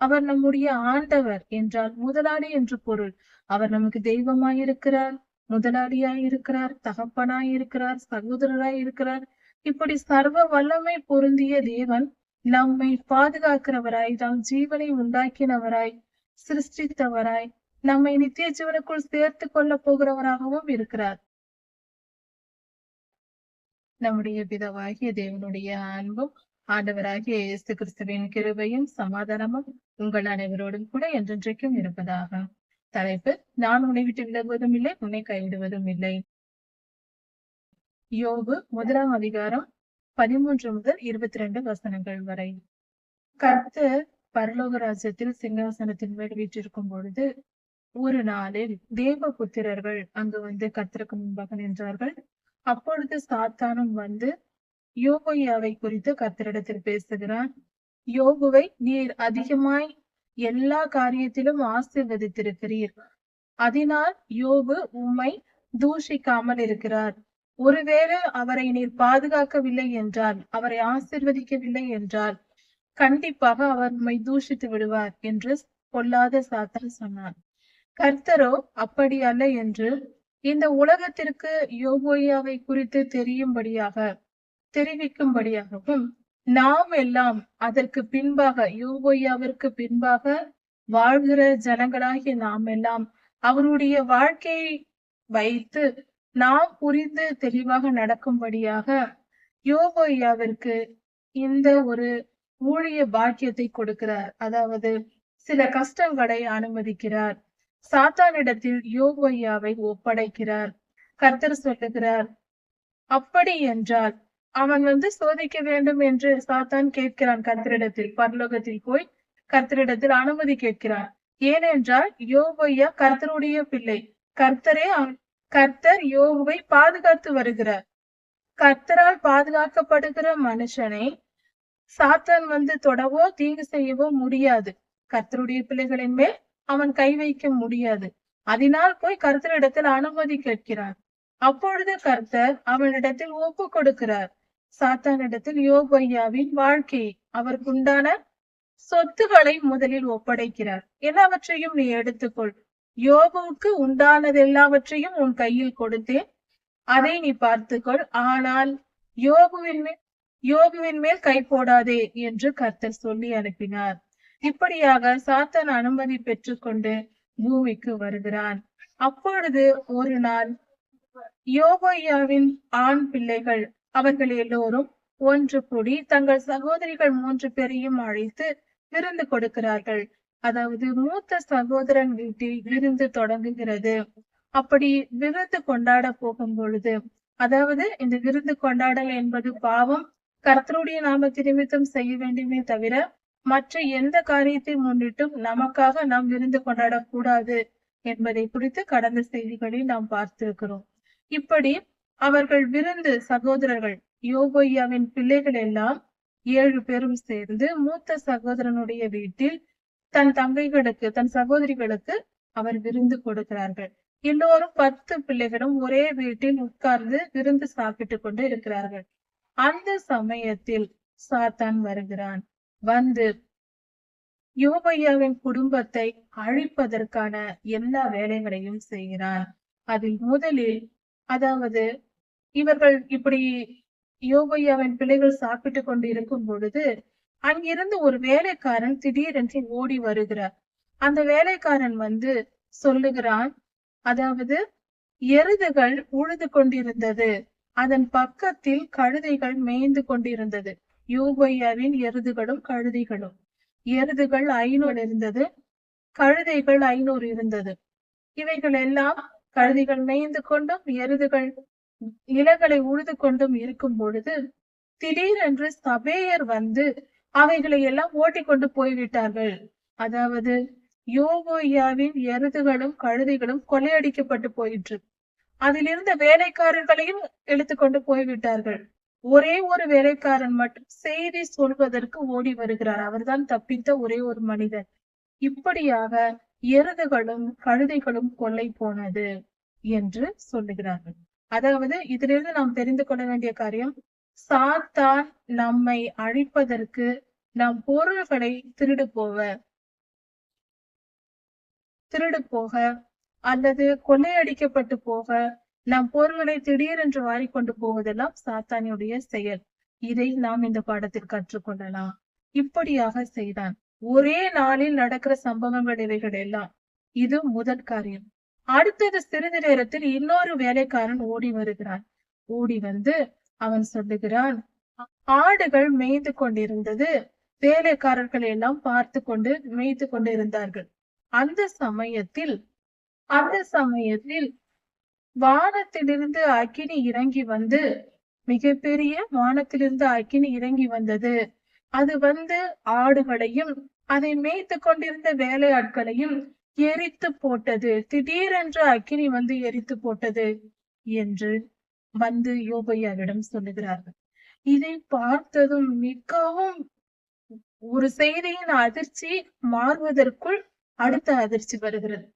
அவர் நம்முடைய ஆண்டவர் என்றால் முதலாளி என்று பொருள். அவர் நமக்கு தெய்வமாயிருக்கிறார் முதலாளியாயிருக்கிறார் தகப்பனாயிருக்கிறார் தகப்பனாய் இருக்கிறார் சகோதரராய் இருக்கிறார் இப்படி சர்வ வல்லமை பொருந்திய தேவன் நம்மை பாதுகாக்கிறவராய் நம் ஜீவனை உண்டாக்கினவராய் சிருஷ்டித்தவராய் நம்மை நித்திய ஜீவனுக்குள் சேர்த்து கொள்ள போகிறவராகவும் இருக்கிறார். நம்முடைய விதவாகிய தேவனுடைய அன்பும் ஆண்டவராகிய இயேசு கிறிஸ்துவின் கிருபையும் சமாதானமும் உங்கள் அனைவரோடும் கூட என்றென்றைக்கும் இருப்பதாக. தலைப்பு நான் உன்னை விட்டு விலகுவதும் இல்லை உன்னை கைவிடுவதும் இல்லை. யோபு முதலாம் அதிகாரம் பதிமூன்று முதல் இருபத்தி ரெண்டு வசனங்கள் வரை. கத்து பரலோக ராஜ்யத்தில் சிங்காசனத்தின் மேல் வீற்றிருக்கும் பொழுது ஒரு நாளில் தேவ புத்திரர்கள் அங்கு வந்து கத்திற்கு முன்பாக நின்றார்கள். அப்பொழுது சாத்தானும் வந்து யோகுயாவை குறித்து கர்த்தரிடத்தில் பேசுகிறார். யோகுவை நீர் அதிகமாய் எல்லா காரியத்திலும் ஆசீர்வதித்திருக்கிறீர். அதனால் யோபு உம்மை தூஷிக்காமல் இருக்கிறார். ஒருவேளை அவரை நீர் பாதுகாக்கவில்லை என்றால் அவரை ஆசிர்வதிக்கவில்லை என்றால் கண்டிப்பாக அவர் உம்மை தூஷித்து விடுவார் என்று பொல்லாத சாத்தான் சொன்னார் கர்த்தரோ அப்படி அல்ல என்று இந்த உலகத்திற்கு யோகோயாவை குறித்து தெரியும்படியாக தெரிவிக்கும்படியாகவும் நாம் எல்லாம் அதற்கு பின்பாக யோபோயாவிற்கு பின்பாக வாழ்கிற ஜனங்களாகிய நாம் எல்லாம் அவருடைய வாழ்க்கையை வைத்து நாம் புரிந்து தெளிவாக நடக்கும்படியாக யோகோயாவிற்கு இந்த ஒரு ஊழிய பாக்கியத்தை கொடுக்கிறார். அதாவது சில கஷ்டங்களை அனுமதிக்கிறார். சாத்தானிடத்தில் யோகோயாவை ஒப்படைக்கிறார். கர்த்தர் சொல்லுகிறார் அப்படி என்றால் அவன் வந்து சோதிக்க வேண்டும் என்று சாத்தான் கேட்கிறான் கர்த்தரிடத்தில். பரலோகத்தில் போய் கர்த்தரிடத்தில் அனுமதி கேட்கிறான். ஏனென்றால் யோபையா கர்த்தருடைய பிள்ளை. கர்த்தரே அவன் கர்த்தர் யோபுவை பாதுகாத்து வருகிறார். கர்த்தரால் பாதுகாக்கப்படுகிற மனுஷனை சாத்தான் வந்து தொடவோ தீங்கு செய்யவோ முடியாது. கர்த்தருடைய பிள்ளைகளின் மேல் அவன் கை வைக்க முடியாது. அதனால் போய் கர்த்தரிடத்தில் அனுமதி கேட்கிறார். அப்பொழுது கர்த்தர் அவனிடத்தில் ஒப்பு கொடுக்கிறார். சாத்தானிடத்தில் யோகையாவின் வாழ்க்கை அவருக்குண்டான சொத்துகளை முதலில் ஒப்படைக்கிறார். எல்லாவற்றையும் நீ எடுத்துக்கொள். யோகுவுக்கு உண்டானது எல்லாவற்றையும் உன் கையில் கொடுத்தேன். அதை நீ பார்த்துக்கொள். ஆனால் யோகுவின் மேல் யோகுவின் மேல் கை போடாதே என்று கர்த்தர் சொல்லி அனுப்பினார். இப்படியாக சாத்தன் அனுமதி பெற்றுக்கொண்டு பூமிக்கு வருகிறான். அப்பொழுது ஒரு நாள் யோகையாவின் ஆண் பிள்ளைகள் அவர்கள் எல்லோரும் ஒன்று கூடி தங்கள் சகோதரிகள் மூன்று பேரையும் அழைத்து விருந்து கொடுக்கிறார்கள். அதாவது மூத்த சகோதரன் வீட்டில் விருந்து தொடங்குகிறது. அப்படி விருந்து கொண்டாட போகும் பொழுது அதாவது இந்த விருந்து கொண்டாடல் என்பது பாவம் கர்த்தருடைய நாம திருமித்தம் செய்ய வேண்டுமே தவிர மற்ற எந்த காரியத்தை முன்னிட்டும் நமக்காக நாம் விருந்து கொண்டாடக்கூடாது என்பதை குறித்து கடந்த செய்திகளில் நாம் பார்த்திருக்கிறோம். இப்படி அவர்கள் விருந்து சகோதரர்கள் யோபையாவின் பிள்ளைகள் எல்லாம் ஏழு பேரும் சேர்ந்து மூத்த சகோதரனுடைய வீட்டில் தன் தங்கைகளுக்கு தன் சகோதரிகளுக்கு அவர் விருந்து கொடுக்கிறார்கள். எல்லோரும் பத்து பிள்ளைகளும் ஒரே வீட்டில் உட்கார்ந்து விருந்து சாப்பிட்டு கொண்டு இருக்கிறார்கள். அந்த சமயத்தில் சாத்தான் வருகிறான். வந்து யோபையாவின் குடும்பத்தை அழிப்பதற்கான எல்லா வேலைகளையும் செய்கிறான். அதில் முதலில் அதாவது இவர்கள் இப்படி யோபையாவின் பிள்ளைகள் சாப்பிட்டு கொண்டு இருக்கும் பொழுது அங்கிருந்து ஒரு வேலைக்காரன் திடீரென்று ஓடி வருகிறார். அந்த வேலைக்காரன் வந்து சொல்லுகிறான் அதாவது எருதுகள் உழுது கொண்டிருந்தது. அதன் பக்கத்தில் கழுதைகள் மேய்ந்து கொண்டிருந்தது. யூபையாவின் எருதுகளும் கழுதைகளும். எருதுகள் ஐநூறு இருந்தது கழுதைகள் ஐநூறு இருந்தது. இவைகள் எல்லாம் கழுதைகள் மேய்ந்து கொண்டும் எருதுகள் இலைகளை உழுது கொண்டும் இருக்கும் பொழுது திடீரென்று சபேயர் வந்து அவைகளை எல்லாம் ஓட்டி கொண்டு போய்விட்டார்கள். அதாவது யோகோயாவின் எருதுகளும் கழுதைகளும் கொள்ளையடிக்கப்பட்டு போயிற்று. அதில் இருந்த வேலைக்காரர்களையும் எடுத்துக்கொண்டு போய்விட்டார்கள். ஒரே ஒரு வேலைக்காரன் மட்டும் செய்தி சொல்வதற்கு ஓடி வருகிறார். அவர்தான் தப்பித்த ஒரே ஒரு மனிதன். இப்படியாக எருதுகளும் கழுதைகளும் கொள்ளை போனது என்று சொல்லுகிறார்கள். அதாவது இதிலிருந்து நாம் தெரிந்து கொள்ள வேண்டிய காரியம் சாத்தான் நம்மை அழிப்பதற்கு நம் பொருள்களை திருடு போவ திருடு போக அல்லது கொள்ளையடிக்கப்பட்டு போக நம் பொருள்களை திடீரென்று வாரிக்கொண்டு போவதெல்லாம் சாத்தானியுடைய செயல். இதை நாம் இந்த பாடத்தில் கற்றுக்கொள்ளலாம். இப்படியாக செய்தான். ஒரே நாளில் நடக்கிற சம்பவங்கள் இவைகள் எல்லாம் இது முதல் காரியம். அடுத்தது சிறிது நேரத்தில் இன்னொரு வேலைக்காரன் ஓடி வருகிறான். ஓடி வந்து அவன் சொல்லுகிறான் ஆடுகள் மேய்ந்து கொண்டிருந்தது. வேலைக்காரர்கள் எல்லாம் பார்த்து கொண்டு மேய்த்து கொண்டிருந்தார்கள். அந்த சமயத்தில் அந்த சமயத்தில் வானத்திலிருந்து அக்கினி இறங்கி வந்து மிகப்பெரிய வானத்திலிருந்து அக்கினி இறங்கி வந்தது. அது வந்து ஆடுகளையும் அதை மேய்த்து கொண்டிருந்த வேலையாட்களையும் எரித்து போட்டது. திடீரென்று அக்கினி வந்து எரித்து போட்டது என்று வந்து யோபையாவிடம் சொல்லுகிறார்கள். இதை பார்த்ததும் மிகவும் ஒரு செய்தியின் அதிர்ச்சி மாறுவதற்குள் அடுத்த அதிர்ச்சி வருகிறது.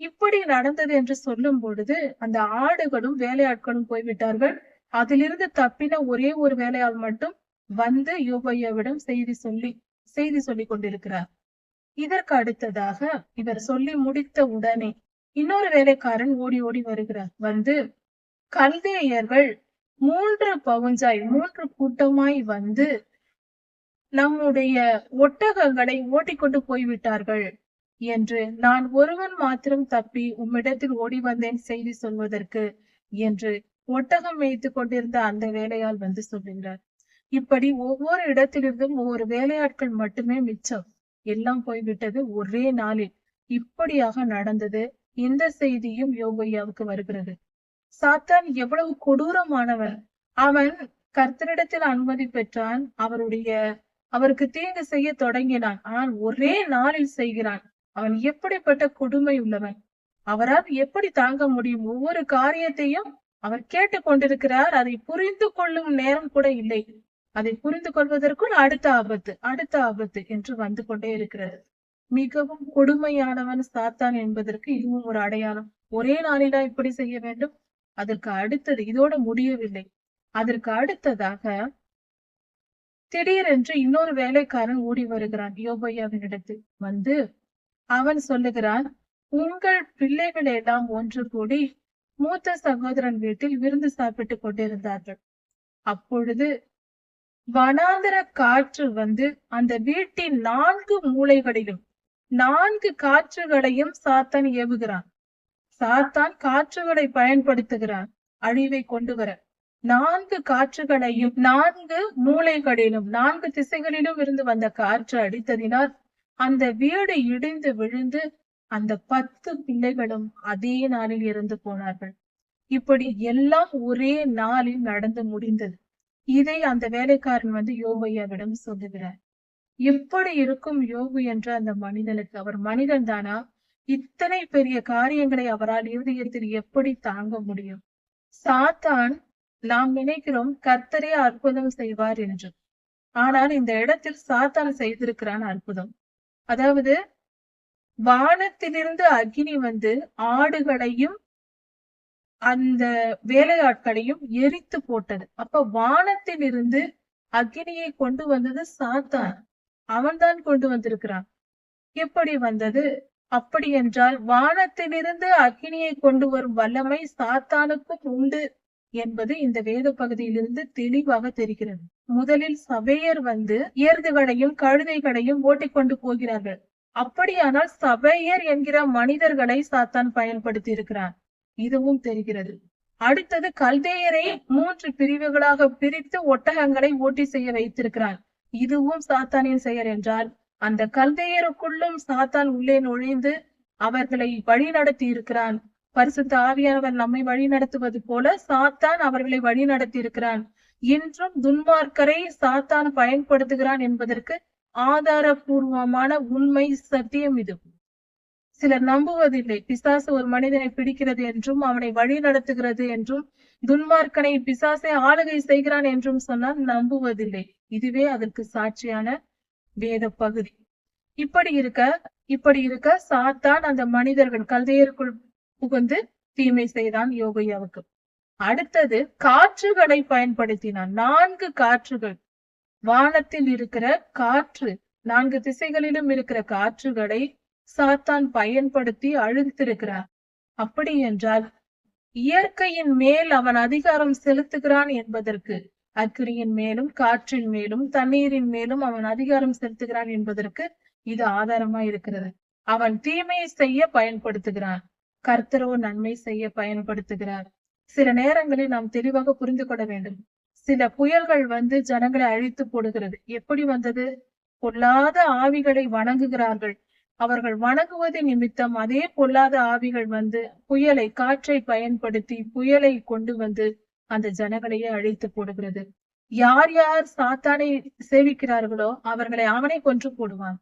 இப்படி நடந்தது என்று சொல்லும் பொழுது அந்த ஆடுகளும் வேலையாட்களும் போய்விட்டார்கள். அதிலிருந்து தப்பின ஒரே ஒரு வேலையால் மட்டும் வந்து யோபையாவிடம் செய்தி சொல்லி செய்தி சொல்லி கொண்டிருக்கிறார். இதற்கு அடுத்ததாக இவர் சொல்லி முடித்த உடனே இன்னொரு வேலைக்காரன் ஓடி ஓடி வருகிறார். வந்து கல்தேயர்கள் மூன்று பவுஞ்சாய் மூன்று கூட்டமாய் வந்து நம்முடைய ஒட்டகங்களை ஓட்டிக்கொண்டு போய்விட்டார்கள் என்று நான் ஒருவன் மாத்திரம் தப்பி உம்மிடத்தில் ஓடி வந்தேன் செய்தி சொல்வதற்கு என்று ஒட்டகம் மேய்த்து கொண்டிருந்த அந்த வேலையால் வந்து சொல்லுகிறார் இப்படி ஒவ்வொரு இடத்திலிருந்தும் ஒவ்வொரு வேலையாட்கள் மட்டுமே மிச்சம். எல்லாம் போய்விட்டது ஒரே நாளில். இப்படியாக நடந்தது. இந்த செய்தியும் யோகையாவுக்கு வருகிறது. சாத்தான் எவ்வளவு கொடூரமானவன். அவன் கர்த்தரிடத்தில் அனுமதி பெற்றான். அவருடைய அவருக்கு தீங்கு செய்ய தொடங்கினான். ஆனால் ஒரே நாளில் செய்கிறான். அவன் எப்படிப்பட்ட கொடுமை உள்ளவன். அவரால் எப்படி தாங்க முடியும்? ஒவ்வொரு காரியத்தையும் அவர் கேட்டுக் கொண்டிருக்கிறார் அதை புரிந்து கொள்ளும் நேரம் கூட இல்லை. அதை புரிந்து கொள்வதற்குள் அடுத்த ஆபத்து அடுத்த ஆபத்து என்று வந்து கொண்டே இருக்கிறது. மிகவும் கொடுமையானவன் சாத்தான் என்பதற்கு இதுவும் ஒரு அடையாளம். ஒரே நாளிலா இப்படி செய்ய வேண்டும். அதற்கு அடுத்தது இதோட முடியவில்லை. அதற்கு அடுத்ததாக திடீரென்று இன்னொரு வேலைக்காரன் ஓடி வருகிறான். யோபையாவினிடத்தில் வந்து அவன் சொல்லுகிறான் உங்கள் பிள்ளைகள் எல்லாம் ஒன்று கூடி மூத்த சகோதரன் வீட்டில் விருந்து சாப்பிட்டுக் கொண்டிருந்தார்கள். அப்பொழுது வனாந்தர காற்று வந்து அந்த வீட்டின் நான்கு மூளைகளிலும் நான்கு காற்றுகளையும் சாத்தான் ஏவுகிறான் சாத்தான் காற்றுகளை பயன்படுத்துகிறான் அழிவை கொண்டு வர. நான்கு காற்றுகளையும் நான்கு மூளைகளிலும் நான்கு திசைகளிலும் இருந்து வந்த காற்று அடித்ததினால் அந்த வீடு இடிந்து விழுந்து அந்த பத்து பிள்ளைகளும் அதே நாளில் இறந்து போனார்கள். இப்படி எல்லாம் ஒரே நாளில் நடந்து முடிந்தது. இதை அந்த வேலைக்காரன் வந்து யோகையாவிடம் சொல்லுகிறார். எப்படி இருக்கும் யோகு என்ற அந்த மனிதனுக்கு அவர் மனிதன் தானா? இத்தனை பெரிய காரியங்களை அவரால் இருதயத்தில் எப்படி தாங்க முடியும்? சாத்தான் நாம் நினைக்கிறோம் கர்த்தரே அற்புதம் செய்வார் என்று ஆனால் இந்த இடத்தில் சாத்தான் செய்திருக்கிறான் அற்புதம். அதாவது வானத்திலிருந்து அக்னி வந்து ஆடுகளையும் அந்த வேலையாட்களையும் எரித்து போட்டது. அப்ப வானத்திலிருந்து அக்னியை கொண்டு வந்தது சாத்தான். அவன்தான் கொண்டு வந்திருக்கிறான். எப்படி வந்தது? அப்படி என்றால் வானத்திலிருந்து அக்னியை கொண்டு வரும் வல்லமை சாத்தானுக்கும் உண்டு என்பது இந்த வேத பகுதியிலிருந்து தெளிவாக தெரிகிறது. முதலில் சபையர் வந்து ஏர்துகளையும் கழுதைகளையும் ஓட்டிக்கொண்டு போகிறார்கள். அப்படியானால் சபையர் என்கிற மனிதர்களை சாத்தான் பயன்படுத்தி இருக்கிறான் இதுவும் தெரிகிறது. அடுத்தது கல்தேயரை மூன்று பிரிவுகளாக பிரித்து ஒட்டகங்களை ஓட்டி செய்ய வைத்திருக்கிறான் இதுவும் சாத்தானின் செயல் என்றால் அந்த கல்தேயருக்குள்ளும் சாத்தான் உள்ளே நுழைந்து அவர்களை வழி நடத்தி இருக்கிறான். பரிசுத்த ஆவியானவர் நம்மை வழி நடத்துவது போல சாத்தான் அவர்களை வழி நடத்தி இருக்கிறான். இன்றும் துன்மார்க்கரை சாத்தான் பயன்படுத்துகிறான் என்பதற்கு ஆதாரபூர்வமான உண்மை சத்தியம் இது. சிலர் நம்புவதில்லை. பிசாசு ஒரு மனிதனை பிடிக்கிறது என்றும் அவனை வழி நடத்துகிறது என்றும் துன்மார்க்கனை பிசாசை ஆளுகை செய்கிறான் என்றும் சொன்னால் நம்புவதில்லை. இதுவே அதற்கு சாட்சியான வேத பகுதி இப்படி இருக்க இப்படி இருக்க சாத்தான் அந்த மனிதர்கள் கல்தையருக்குள் புகுந்து தீமை செய்தான் யோகையாவுக்கு. அடுத்தது காற்றுகளை பயன்படுத்தினான். நான்கு காற்றுகள். வானத்தில் இருக்கிற காற்று நான்கு திசைகளிலும் இருக்கிற காற்றுகளை சாத்தான் பயன்படுத்தி அழுத்திருக்கிறார். அப்படி என்றால் இயற்கையின் மேல் அவன் அதிகாரம் செலுத்துகிறான் என்பதற்கு அக்கினியின் மேலும் காற்றின் மேலும் தண்ணீரின் மேலும் அவன் அதிகாரம் செலுத்துகிறான் என்பதற்கு இது ஆதாரமா இருக்கிறது. அவன் தீமையை செய்ய பயன்படுத்துகிறான். கர்த்தரோ நன்மை செய்ய பயன்படுத்துகிறார். சில நேரங்களில் நாம் தெளிவாக புரிந்து கொள்ள வேண்டும். சில புயல்கள் வந்து ஜனங்களை அழித்து போடுகிறது. எப்படி வந்தது? பொல்லாத ஆவிகளை வணங்குகிறார்கள். அவர்கள் வணங்குவது நிமித்தம் அதே பொல்லாத ஆவிகள் வந்து புயலை காற்றை பயன்படுத்தி புயலை கொண்டு வந்து அந்த ஜனங்களையே அழித்து போடுகிறது. யார் யார் சாத்தானை சேவிக்கிறார்களோ அவர்களை அவனை கொன்று போடுவான்.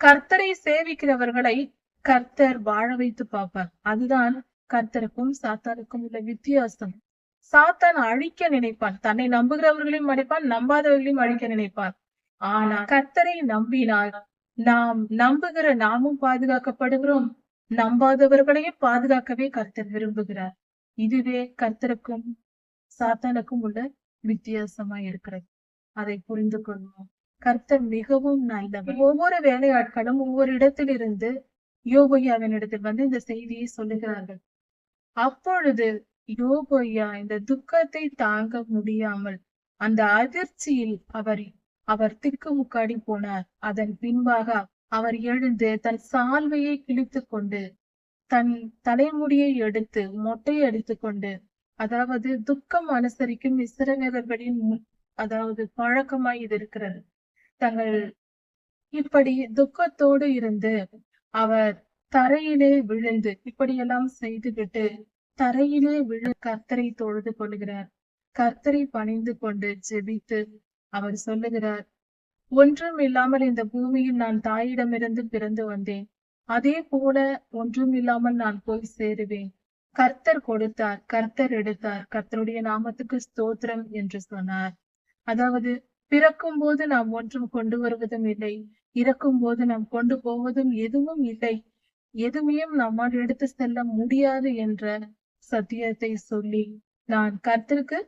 கர்த்தரை சேவிக்கிறவர்களை கர்த்தர் வாழ வைத்து பார்ப்பார். அதுதான் கர்த்தருக்கும் சாத்தானுக்கும் உள்ள வித்தியாசம். சாத்தான் அழிக்க நினைப்பான். தன்னை நம்புகிறவர்களையும் அழைப்பான் நம்பாதவர்களையும் அழிக்க நினைப்பான் ஆனா கர்த்தரை நம்பினால் நாம் நம்புகிற நாமும் பாதுகாக்கப்படுகிறோம். நம்பாதவர்களையும் பாதுகாக்கவே கர்த்தர் விரும்புகிறார். இதுவே கர்த்தருக்கும் சாத்தானுக்கும் உள்ள வித்தியாசமா இருக்கிறது. அதை புரிந்து கொள்வோம். கர்த்தர் மிகவும் நல்லவர். ஒவ்வொரு வேலையாட்களும் ஒவ்வொரு இடத்திலிருந்து யோபையாவின் இடத்தில் வந்து இந்த செய்தியை சொல்லுகிறார்கள். அப்பொழுது யோபையா இந்த துக்கத்தை தாங்க முடியாமல் அந்த அதிர்ச்சியில் அவர் அவர் திக்குமுக்காடி போனார். அதன் பின்பாக அவர் எழுந்து தன் சால்வையை கிழித்து கொண்டு தன் தலைமுடியை எடுத்து மொட்டை அடித்துக் கொண்டு அதாவது துக்கம் அனுசரிக்கும் இஸ்ரவேலர்களின் அதாவது பழக்கமாய் இது இருக்கிறது. தங்கள் இப்படி துக்கத்தோடு இருந்து அவர் தரையிலே விழுந்து இப்படியெல்லாம் செய்துவிட்டு தரையிலே விழு கர்த்தரை தொழுது கொள்கிறார். கர்த்தரை பணிந்து கொண்டு ஜெபித்து அவர் சொல்லுகிறார் ஒன்றும் இல்லாமல் இந்த பூமியில் நான் தாயிடமிருந்து பிறந்து வந்தேன். அதே போல ஒன்றும் இல்லாமல் நான் போய் சேருவேன். கர்த்தர் கொடுத்தார் கர்த்தர் எடுத்தார். கர்த்தருடைய நாமத்துக்கு ஸ்தோத்திரம் என்று சொன்னார். அதாவது பிறக்கும் போது நாம் ஒன்றும் கொண்டு வருவதும் இல்லை. இறக்கும் போது நாம் கொண்டு போவதும் எதுவும் இல்லை. எதுவுமே நம்மால் எடுத்து செல்ல முடியாது என்ற சத்தியத்தை சொல்லி நான் கர்த்தருக்கு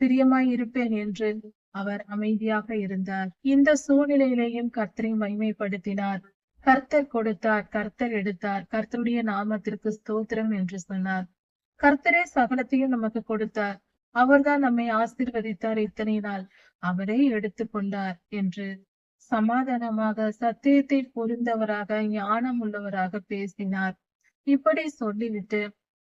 பிரியமாய் இருப்பேன் என்று அவர் அமைதியாக இருந்தார். இந்த சூழ்நிலையிலேயும் கர்த்தரை மகிமைப்படுத்தினார். கர்த்தர் கொடுத்தார் கர்த்தர் எடுத்தார் கர்த்தருடைய நாமத்திற்கு ஸ்தோத்திரம் என்று சொன்னார். கர்த்தரே சகலத்தையும் நமக்கு கொடுத்தார். அவர்தான் நம்மை ஆசீர்வதித்தார் இத்தனை நாள். அவரே எடுத்துக்கொண்டார் என்று சமாதானமாக சத்தியத்தை புரிந்தவராக ஞானம் உள்ளவராக பேசினார். இப்படி சொல்லிவிட்டு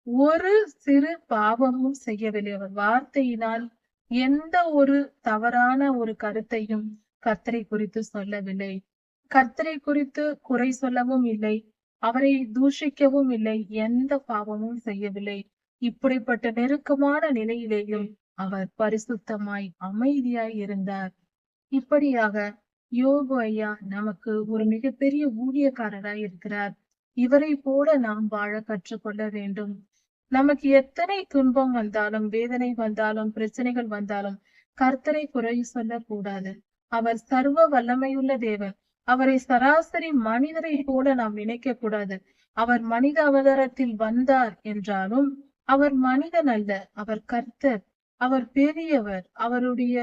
ஒரு சிறு பாவமும் செய்யவில்லை. அவர் வார்த்தையினால் எந்த ஒரு தவறான ஒரு கருத்தையும் கர்த்தரை குறித்து சொல்லவில்லை. கர்த்தரை குறித்து குறை சொல்லவும் இல்லை. அவரை தூஷிக்கவும் இல்லை. எந்த பாவமும் செய்யவில்லை. இப்படிப்பட்ட நெருக்கமான நிலையிலேயும் அவர் பரிசுத்தமாய் அமைதியாய் இருந்தார். இப்படியாக யோகு ஐயா நமக்கு ஒரு மிகப்பெரிய ஊழியக்காரராய் இருக்கிறார். இவரை போல நாம் வாழ கற்றுக்கொள்ள வேண்டும். நமக்கு எத்தனை துன்பம் வந்தாலும் வேதனை வந்தாலும் பிரச்சனைகள் வந்தாலும் கர்த்தரை குறை சொல்லக்கூடாது. அவர் சர்வ வல்லமையுள்ள தேவன். அவரை சராசரி மனிதரை போல நாம் நினைக்க கூடாது அவர் மனித அவதாரத்தில் வந்தார் என்றாலும் அவர் மனிதன் அல்ல அவர் கர்த்தர் அவர் பெரியவர். அவருடைய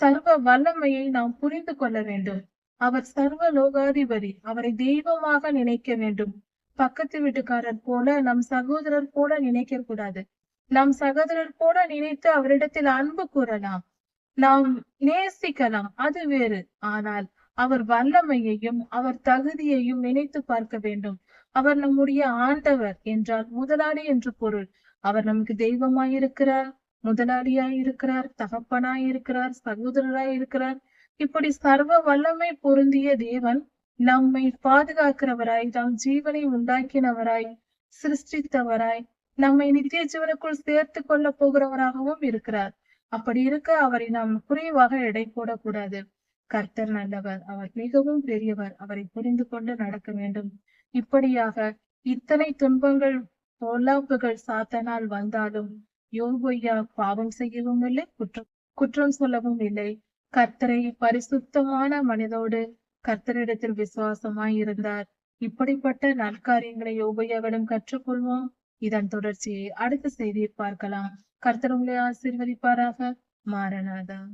சர்வ வல்லமையை நாம் புரிந்து கொள்ள வேண்டும். அவர் சர்வ லோகாதிபதி. அவரை தெய்வமாக நினைக்க வேண்டும். பக்கத்து வீட்டுக்காரர் போல நம் சகோதரர் போல நினைக்க கூடாது. நம் சகோதரர் போல நினைத்து அவரிடத்தில் அன்பு கூறலாம். நாம் நேசிக்கலாம் அது வேறு. ஆனால் அவர் வல்லமையையும் அவர் தகுதியையும் நினைத்து பார்க்க வேண்டும். அவர் நம்முடைய ஆண்டவர் என்றால் முதலாளி என்று பொருள். அவர் நமக்கு தெய்வமாய் இருக்கிறார் முதலாளியாய் இருக்கிறார் தகப்பனாய் இருக்கிறார் சகோதரராய் இருக்கிறார் இப்படி சர்வ வல்லமை பொருந்திய தேவன் நம்மை பாதுகாக்கிறவராய் தாம் ஜீவனை உண்டாக்கினவராய் சிருஷ்டித்தவராய் நம்மை நித்திய ஜீவனுக்குள் சேர்த்து கொள்ள போகிறவராகவும் இருக்கிறார். அப்படி இருக்க அவரை நாம் குறைவாக எடை போடக்கூடாது. கர்த்தர் நல்லவர் அவர் மிகவும் பெரியவர் அவரை புரிந்து கொண்டு நடக்க வேண்டும். இப்படியாக இத்தனை துன்பங்கள் பொல்லாப்புகள் சாத்தனால் வந்தாலும் யோகொய்யா பாவம் செய்யவும் இல்லை குற்றம் குற்றம் சொல்லவும் இல்லை. கர்த்தரை பரிசுத்தமான மனிதோடு கர்த்தரிடத்தில் விசுவாசமாய் இருந்தார். இப்படிப்பட்ட நற்காரியங்களை யோபையாவிடம் கற்றுக்கொள்வோம். இதன் தொடர்ச்சியை அடுத்த செய்தியை பார்க்கலாம். கர்த்தர் உங்களை ஆசீர்வதிப்பாராக. மாறனாதான்